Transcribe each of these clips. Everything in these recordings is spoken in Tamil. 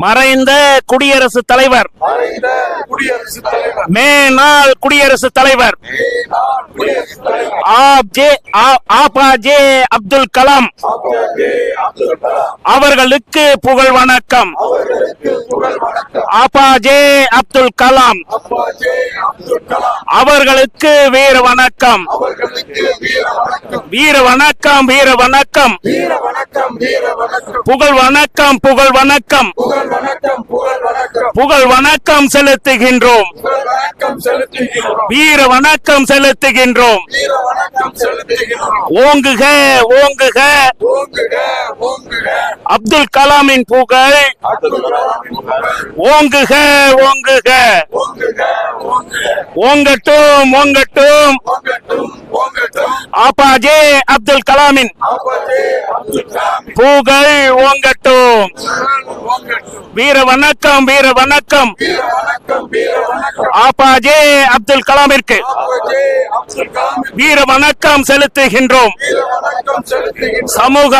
மறைந்த குடியரசுத் தலைவர். மறைந்த குடியரசுத் தலைவர். மேனாள் குடியரசுத் தலைவர். மேனாள் குடியரசுத் தலைவர். ஆப் ஜே ஆ- ஆபா ஜே அப்துல் கலாம். அவர்களுக்கு புகழ் வணக்கம். அவர்களுக்கு புகழ் வணக்கம். ஆபா ஜே அப்துல் கலாம். அவர்களுக்கு வீர வணக்கம். வீர வணக்கம் வீர வணக்கம். வீர வணக்கம் வீர வணக்கம். வீர வணக்கம் புகழ் வணக்கம். புகழ் வணக்கம் புகழ் வணக்கம். புகழ் வணக்கம் புகழ் வணக்கம் செலுத்துகின்றோம். வீர வணக்கம் செலுத்துகின்றோம். ஓங்குக ஓங்குக. அப்துல் கலாமின் புகழ். ஓங்குக ஓங்குக. ஓங்கட்டும். ஓங்கட்டும் ஓங்கட்டும் ஓங்கட்டும் ஆபாஜே அப்துல் கலாமின் அப்பாஜே அப்துல் கலாமின். புகழ் ஓங்கட்டும். புகழ் வீர வணக்கம். வீர வணக்கம் வீர வணக்கம். வீர வணக்கம் ஆபாஜே அப்துல் கலாமிற்கு. வீர வணக்கம் செலுத்துகின்றோம். சமூக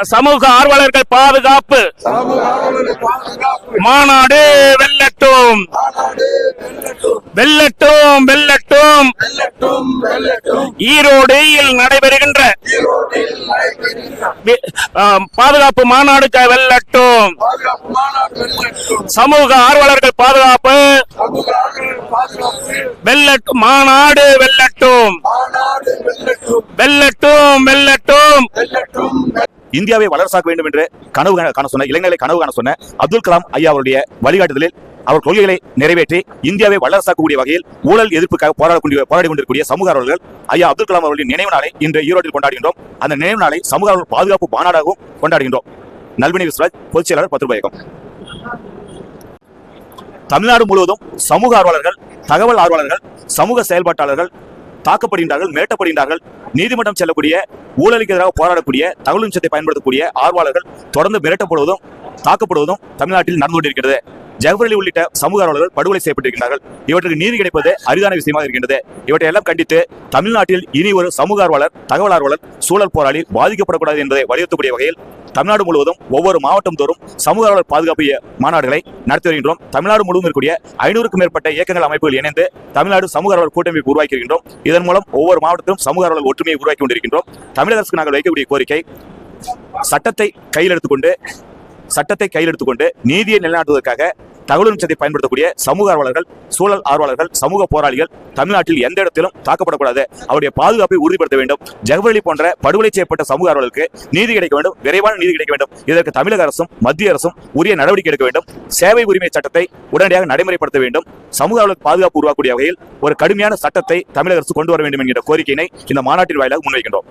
சமூக ஆர்வலர்கள் பாதுகாப்பு. மாநாடு வெல்லட்டும். வெல்லட்டும் வெல்லட்டும். ஈரோடு நடைபெறுகின்ற ஈரோட்டில் நடைபெறுகின்ற வி- ஆம், பாதுகாப்பு மாநாடு வெல்லட்டும். வெல்லட்டும் சமூக ஆர்வலர்கள் பாதுகாப்பு. வெல்லட்டும். மாநாடு வெல்லட்டும். வெல்லட்டும் வெல்லட்டும். இந்தியாவை வளர்ச்சாக்க வேண்டும் என்று கனவு காண- சொன்ன இளைஞர்களை கனவு காண சொன்ன அப்துல் கலாம் ஐயா அவருடைய வழிகாட்டுதலில் அவர் கொள்கைகளை நிறைவேற்றி இந்தியாவை வளர்ச்சாக்கக்கூடிய வகையில் ஊழல் எதிர்ப்புக்காக போராடக்கூடிய போராடி கொண்டிருக்கூடிய சமூக ஆர்வலர்கள் ஐயா அப்துல் கலாம் அவர்களின் நினைவு நாளை இன்று ஈரோட்டில் கொண்டாடுகின்றோம். அந்த நினைவு நாளை சமூக ஆர்வலர் பாதுகாப்பு மாநாடாகவும் கொண்டாடுகின்றோம். நல்வினி விஸ்வராஜ் பொதுச் செயலாளர் பத்திரபாயகம். தமிழ்நாடு முழுவதும் சமூக ஆர்வலர்கள் தகவல் ஆர்வலர்கள் சமூக செயல்பாட்டாளர்கள் தாக்கப்படுகின்றார்கள் மிரட்டப்படுகின்றார்கள். நீதிமன்றம் செல்லக்கூடிய ஊழலுக்கு எதிராக போராடக்கூடிய தகவல் நிமிஷத்தை பயன்படுத்தக்கூடிய ஆர்வலர்கள் தொடர்ந்து மிரட்டப்படுவதும் தாக்கப்படுவதும் தமிழ்நாட்டில் நடந்து கொண்டிருக்கிறது. ஜெகவரலி உள்ளிட்ட சமூக ஆர்வலர்கள் படுகொலை செய்யப்பட்டிருக்கிறார்கள் இவற்றுக்கு நீதி கிடைப்பது அரிதான விஷயமாக இருக்கின்றது. இவற்றை எல்லாம் கண்டித்து தமிழ்நாட்டில் இனி ஒரு சமூக ஆர்வலர் தகவல் ஆர்வலர் சூழல் போராளி பாதிக்கப்படக்கூடாது என்பதை வலியுறுத்தக்கூடிய வகையில் தமிழ்நாடு முழுவதும் ஒவ்வொரு மாவட்டம் தோறும் சமூக ஆர்வலர் பாதுகாப்பு மாநாடுகளை நடத்தி வருகின்றோம். தமிழ்நாடு முழுவதும் இருக்கக்கூடிய ஐநூறுக்கும் மேற்பட்ட இயக்கங்கள் அமைப்புகள் இணைந்து தமிழ்நாடு சமூக ஆர்வலர் கூட்டமைப்பு உருவாக்கி இருக்கின்றோம் இதன் மூலம் ஒவ்வொரு மாவட்டத்திலும் சமூக ஆர்வலர் ஒற்றுமையை உருவாக்கி கொண்டிருக்கின்றோம். தமிழக அரசுக்கு நாங்கள் வைக்கக்கூடிய கோரிக்கை சட்டத்தை கையில் எடுத்துக்கொண்டு சட்டத்தை கையில் எடுத்துக்கொண்டு நீதியை நிலைநாட்டுவதற்காக தகவல் நிமிஷத்தை பயன்படுத்தக்கூடிய சமூக ஆர்வலர்கள் சூழல் ஆர்வலர்கள் சமூக போராளிகள் தமிழ்நாட்டில் எந்த இடத்திலும் தாக்கப்படக்கூடாது. அவருடைய பாதுகாப்பை உறுதிப்படுத்த வேண்டும். ஜெகவரலி போன்ற படுகொலை செய்யப்பட்ட சமூக ஆர்வலர்களுக்கு நீதி கிடைக்க வேண்டும். விரைவான நீதி கிடைக்க வேண்டும். இதற்கு தமிழக அரசும் மத்திய அரசும் உரிய நடவடிக்கை எடுக்க வேண்டும். சேவை உரிமை சட்டத்தை உடனடியாக நடைமுறைப்படுத்த வேண்டும். சமூக ஆர்வலர் பாதுகாப்பு உருவாக்கக்கூடிய வகையில் ஒரு கடுமையான சட்டத்தை தமிழக அரசு கொண்டு வர வேண்டும் என்கிற கோரிக்கையினை இந்த மாநாட்டின் வாயிலாக முன்வைக்கின்றோம்.